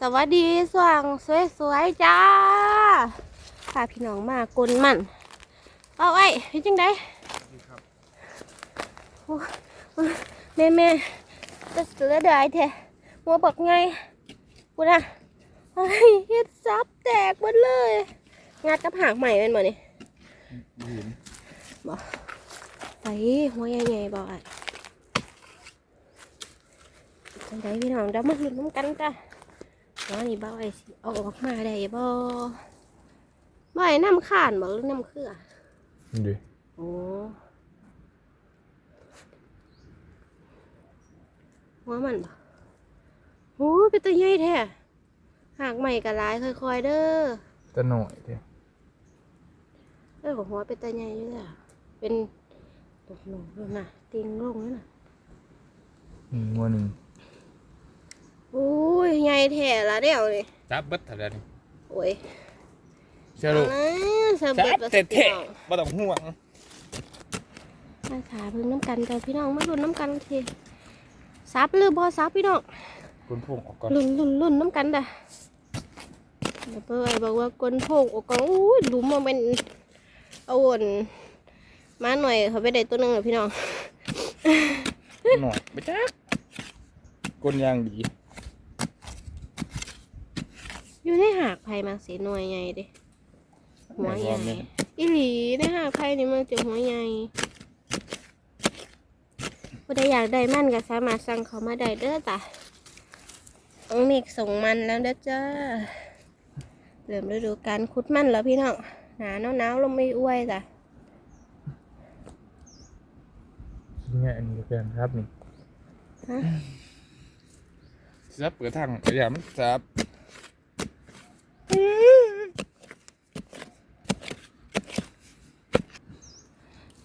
สวัสดีสว่างสวยๆจ้าพาพี่น้องมากลมันเอาไอ้เฮ็ดจังไดโอ้แม่แม่ๆจะเสือเดายแท้หัวบักไงกูนะไอ้ยเฮ็ดซับแตกหมดเลยงัดกับหางใหม่เป็นบ่นี่บ่เห็นไปหัวใหญ่ๆบ่ไอ้จังไดพี่น้องเดี๋ยวมาลุ้นน้ำกันจ้ะว่านี่บ่ไอ้สิเอาออกมาได้บ่บ่ไอ้น้ำข้านบ่หรือน้ำเครือดูโอ้หัวมันบ่โอ้เป็นตัวใหญ่แท้หากใหม่กะลายค่อยๆเด้อจะหน่อยเดียวเออหัวเป็นตัวใหญ่อยู่เลยอะเป็นตกลงด้วยนะติงลงแล้วนะอืมงัวหนึ่งโอ้ยใหญ่แท้ละเดี๋ยวนี่จับเบิดเท่าไหร่นี่โอ้ยเชื่อลูกสำจัเร็จบแล้วเท่พี่น้องๆบ่ต้องห่วงมาขาเพิ่งน้ำกันเจ้าพี่น้องมาลุ้นน้ำกันทีซับหรือบ่ซับพี่น้องคุณพุ่งออกก่อนลุ้นลุ้นลุ้นน้ำกันเด้อเดี๋ยวเพื่อนบอกว่ากลนโพกออกก่อนอุ้ยหลุมมันเป็นเอาวนมาหน่อยเขาไปได้ตัวหนึงเหรอพี่น้องหน่อยไปจักก้นยางดี อยู่ในหากไผ่มาสีหน่วยใหญ่เดิหัวใหญ่แม่นอีหลีในหากไผ่นี่มันจะหัวใหญ่ผู้ใดอยากได้มันก็สามารถสั่งเขามาได้เด้อจ้ะองเมกส่งมันแล้วเด้อจ้าเริ่มฤดูการขุดมันแล้วพี่น้องหนาหนาวๆลมไม่อ้วยจ้ะเนี่ยอันนี้เป็นครับนี่ฮะ ซับเปิดทางอย่ามันซับ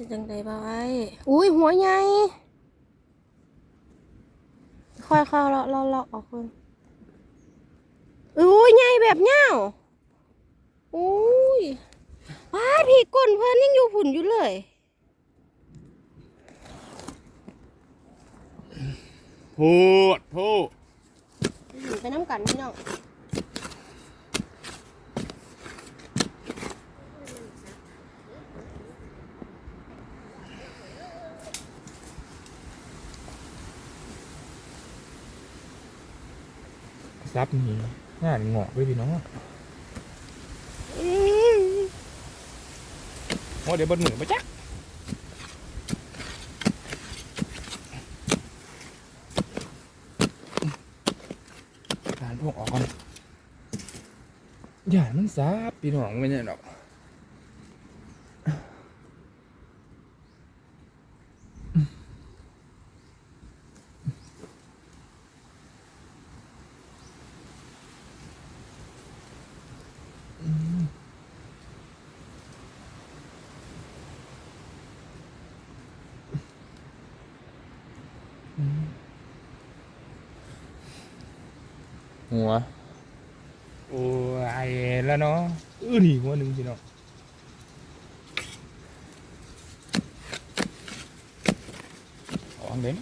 เป็นจังไดบ้ายอุ้ยหัวใหญ่ค่อยๆเลาะเลาะเลาะออกคนอุ้ยใหญ่แบบเน่าอุ้ยว้าผีก้นเพิ่นยังอยู่ผุ่นอยู่เลยพูดพูดไปน้ำกันพี่น้อง ซับนี่งาเงอกด้วยพี่น้องโอ้เดี๋ยวบนหมือไปจักการพวกออกก่อนอย่ามันซับพี่น้องไม่ใช่หรอก หัว โอ้ยแล้วเนาะอื้อนี่หัวหนึ่งพี่น้องออกเด่น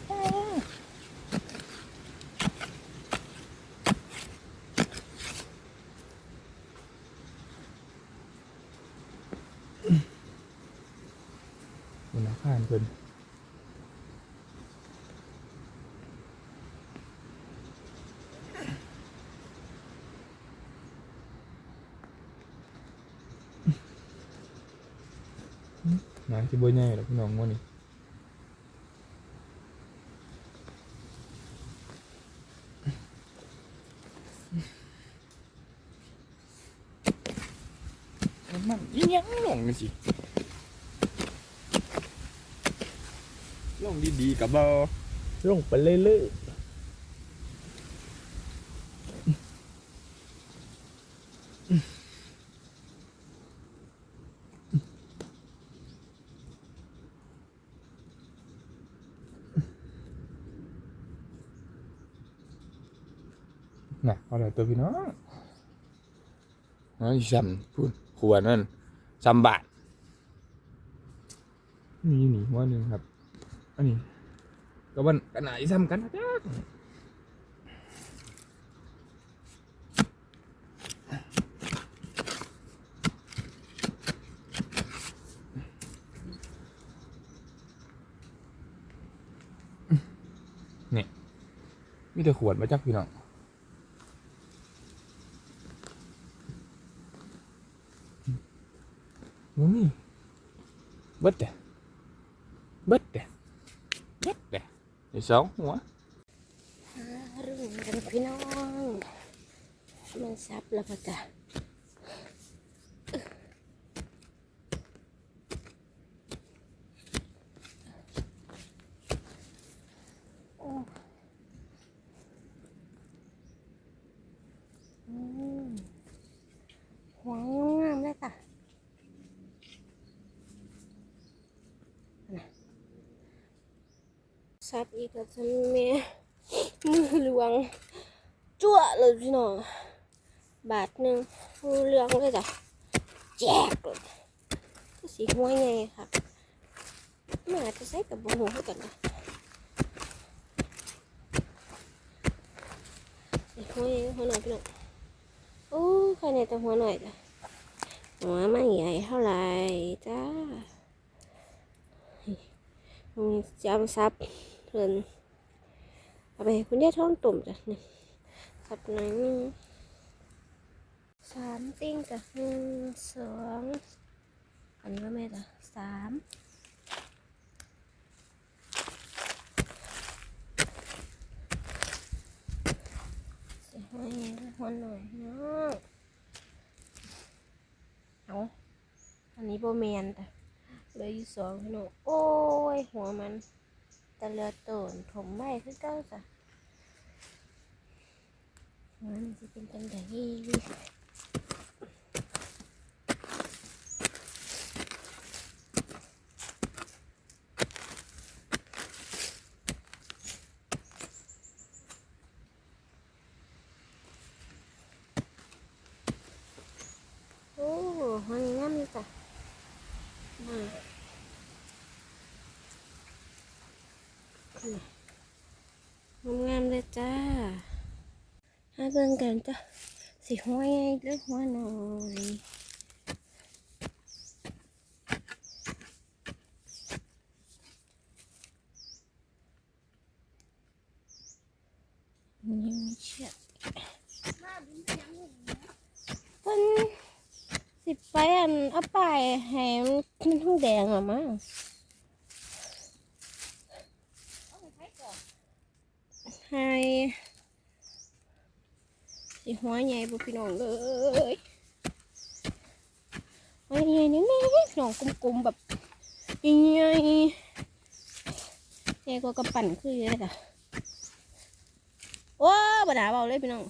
บนอาคารเพิ่น หนังที่บ่ใหญ่หรอกพี่น้องว่านี่มันอีหยังลงกันสิลงดีๆกับบ่ลงไปเรื่อยๆ น่ะเอาเลยตัวพี่น้องน้อยซ้ำพูดขวดนั่นซ้ำบาทนี่นี่ว่านึงครับ อันนี้ก็วันกันไหนซ้ำกันนะจ๊ะนี่มีแต่ขวดมาจักพี่น้อง เบิดแต่เบิดแต่เบิดแต่ไอ้สองหัว รุ่นกันพี่น้อง มันซับแล้วปะจ้ะโอ้อืมหัวงามๆเลยค่ะน่ะ ซับอีกแล้วจะแม่มือหลวง จั่วเลยพี่น้องบาทหนึ่งมือเลืองเลยจ้ะแจกเลยก็สีหัวไงค่ะมันอาจจะใส่กับหัวกันนะสีหัวไงหัวหน่อยพี่น้องโอ้ใครในแต่หัวหน่อยจ้ะหัวไม่ใหญ่เท่าไหร่จ้ามีจำซับ เพิ่นเอาไปคุณยาท้องตุ่มจ้ะนี่สับหน่อยนึงสามติ้งจ้ะหนึ่งสองอันนี้ก็แม่จ้ะสามสี่ห้าเงี้ยหัวหน่อยเนาะเอาอันนี้โบเมนจ้ะเลยู่สองพี่น้องโอ้ย หัวมัน ตะเลือโตนผมไม่คือเก้าจ้ะมันจะเป็นจังไดโอ้มันงามเลยจ้ะมา งามๆ เลยจ้าหาเบิ่งกันจ้ะสีหัวใหญ่หรือหัวหน้อยยังไม่เชื่อเพิ่นสิไปอันเอาไปให้มันทั้งแดงอะมั้ง ให้สิหัวใหญ่บุพี่น้องเลยหัวใหญ่นี่แม่พี่น้องกลมๆแบบใหญ่ๆใหญ่กว่ากระปั่นคือเยอะจ้ะโอ้บดาเบาเลยพี่น้อง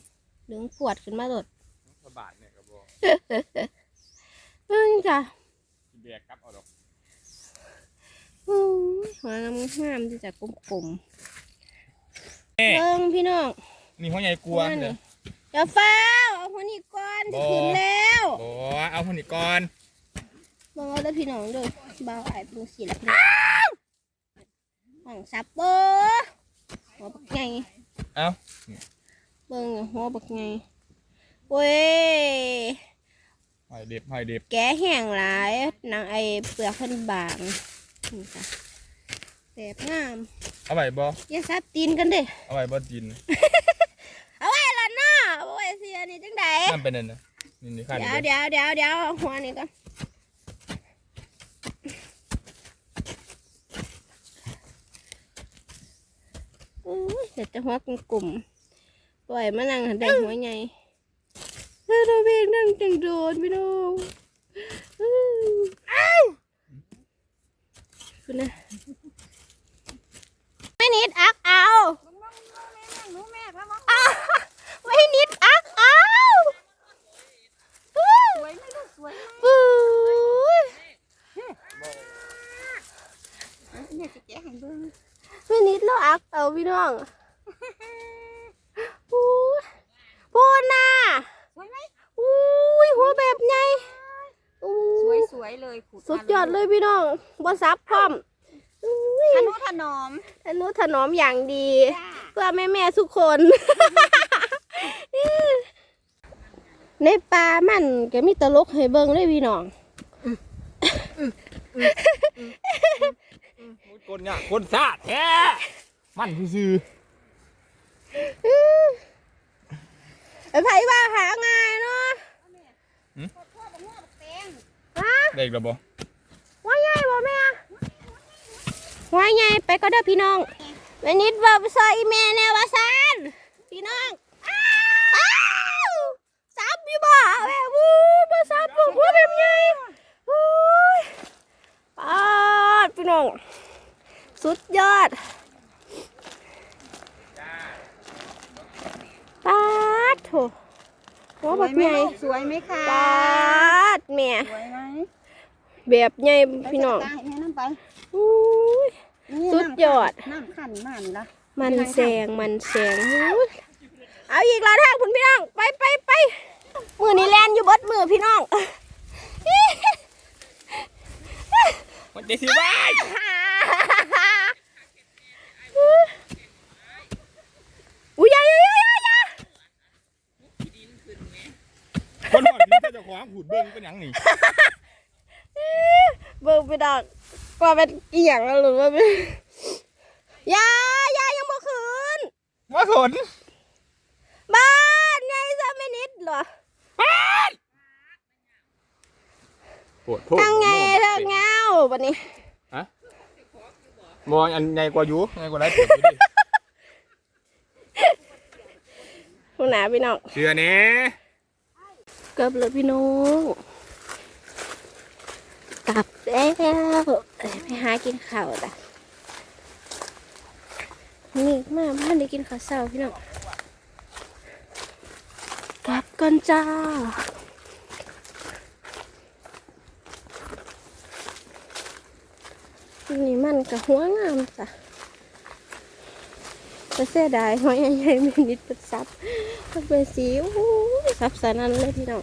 เหลืองปวดขึ้นมาโดดกระบาดเนี่ยกระบอกเอ้ยจ้ะแบกกลับเอาดอกอู้ยหัวงามๆที่จะกลมๆ เบิ่งพี่น้องนี่หัวใหญ่กวนนั่นเด้นี่อเดี๋ยวฟ้าวเอาหัวนี้ก่อนจะขึ้นแล้วโอ้เอาหัวนี่ก่อนเบิ่งเอาเด้อพี่น้องเด้อบ่าวไอ้เป็นสิละพี่น้องห้องซับเบอร์หัวบักไงเอาเบิ่งหัวบักไงเว้ยหอยเด็บหอยเด็บแกะแห้งหลายนางไอ้เปลือกเพิ่นบางนี่ค่ะ แบบงามเอาไว้บ่อย่าซับตีนกันเด้เอาไว้บ่ดินเอาไว้ละเนาะเอาไว้เสียนี่จังไดนั่นเป็นนั่นนะนี่นี่ขั้นเดี๋ยวเดี๋ยวเดี๋ยวเดี๋ยวเอาหัวนี่ก่อนอุ้ยเดี๋ยวจะหัวกลุ่มๆปล่อยมานั่งหันได้หัวใหญ่แล้วเราเองนั่งจังโดนพี่น้องอ้าวคุณนะไม่ นิดอักเอาอ้าวไม่นิดอักเอาสวยไหมลูกสวยไหมปุ้ยเนี่ยสิแกะให้เบิ่งไม่นิดแล้วอักเอาพี่น้องปุ้ยพูดน่ะสวยไหมอุ้ยหัวแบบไงอุ้สวยยสวยเลยขุดสุดยอดเลยพี่น้องบ่ซับพร้อมอุ้ย ทนุถนอมทนุถนอมอย่างดีจ้าเพื่อแม่แม่ๆทุกคน ในป่ามันก็มีตลกให้เบิ่งเลยพี่น้องคนเนี่ยคนซาแท้มันซื่อไอ้ไผว่าหาง่ายเนาะพ่อบังว่าบักแตงฮะได้อีกแล้วบ่ว่าไงบ่แม่ ว่าไงไปก็เด้อพี่น้องแม่นิดว่าไปซอยอีแม่แน่ว่าซานพี่น้องอ้าวซับอยู่บ่แม่วู้บ่ซับบ่หัวแบบใหญ่โอ้ยปาดพี่น้อง สุดยอดปาดโถหัวสวแบยบไหมใหญ่ลูกสวยไหมคะปาดแม่สวยไหมแบบใหญ่พี่น้อง ไปจัดการให้แม่น้ำไปอุ้ย นี่สุดยอด น้ำขันมากนี่ละมันแสงมันแสงอุ๊ยเอาอีกแล้วทางคุณพี่น้อง ไปไปไปมือนี่แลนอยู่เบดมือพี่น้อง มันจะสิว้ายอุ้ยอยาอยาอยาอยาอยาคนหอดนี่ถ้าเจะขวางหูดเบิ่งเป็นหยังนี่ เบิ่งไปดอก ว่าเป็นเกี่ยงแล้วหรือว่าเป็นอยาอยายังบ่คืนว่าสนบ้านไงซะไม่นิดเหรอปวดโทษทั้งไงทั้งเงาบัดนี้มองอันใหญ่กว่าอยู่ใหญ่กว่าไรปวดอยู่ดิคุณหนาพี่น้องเชื่อแน่เกือบเลยพี่น้องกลับแล้ว เอ้ยไปหากินข้าวจ้ะนี่มาบ้านได้กินข้าวเช้าพี่น้องกลับกันจ้านี่มันกับหัวงามจ้ะแต่เสียดายหัวใหญ่ๆไม่นิดป็นซับมันเป็นสีโอ้โหซับสนันเลยพี่น้อง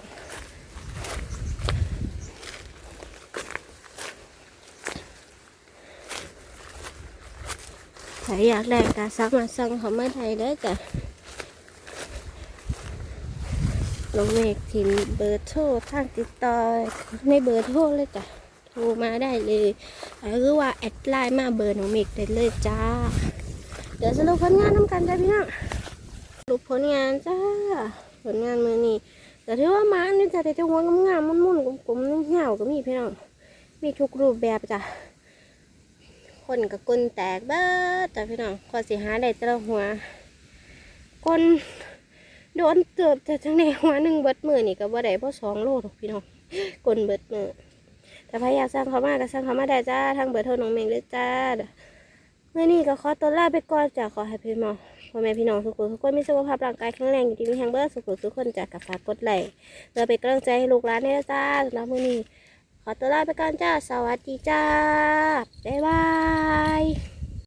ใครอยากได้ก็สามาสั่งเขามาได้เด้จ้ะลงเมกทิมเบอร์โทรทางติดต่อในเบอร์โทรเลยจ้ะโทรมาได้เลยหรือว่าแอดไลน์มาเบอร์น้องเมกได้เลยจ้า เดี๋ยวสรุปผลงานน้ำกันจ้ะพี่น้องสรุปผลงานจ้า ผลงานมือนี้แต่ถือว่ามานี่จะได้แต่หัวงามๆมุ่นๆกลมๆเหี่ยวก็มีพี่น้องมีทุกรูปแบบจ้ะ คนกับกลนแตกเบ้อแต่พี่น้องขอสิหาได้แต่ละหัวกลโดนเติบแต่ทั้งในหัวหนึ่งเบิดมือนี่ก็บ่ได้เพราะสองโลหรอกพี่น้องกลเบิดมือแต่พยายามสร้างเขามาก็สร้างเขามาได้จ้าทางเบอร์โทรน้องเมงเลยจ้าเมื่อนี้ก็ขอตัวลาไปก่อนจ้ะขอให้พี่น้องพ่อแม่พี่น้องทุกคนทุกคนมีสุขภาพร่างกายแข็งแรงอยู่ดีมีแรงเบอร์สุขทุกคนจ้ะกับฝากกดไลค์เพื่อเป็นกำลังใจให้ลูกหลานได้จ้าสำหรับมื้อนี้ ขอตัวลาไปก่อนจ้า สวัสดีจ้า บ๊ายบาย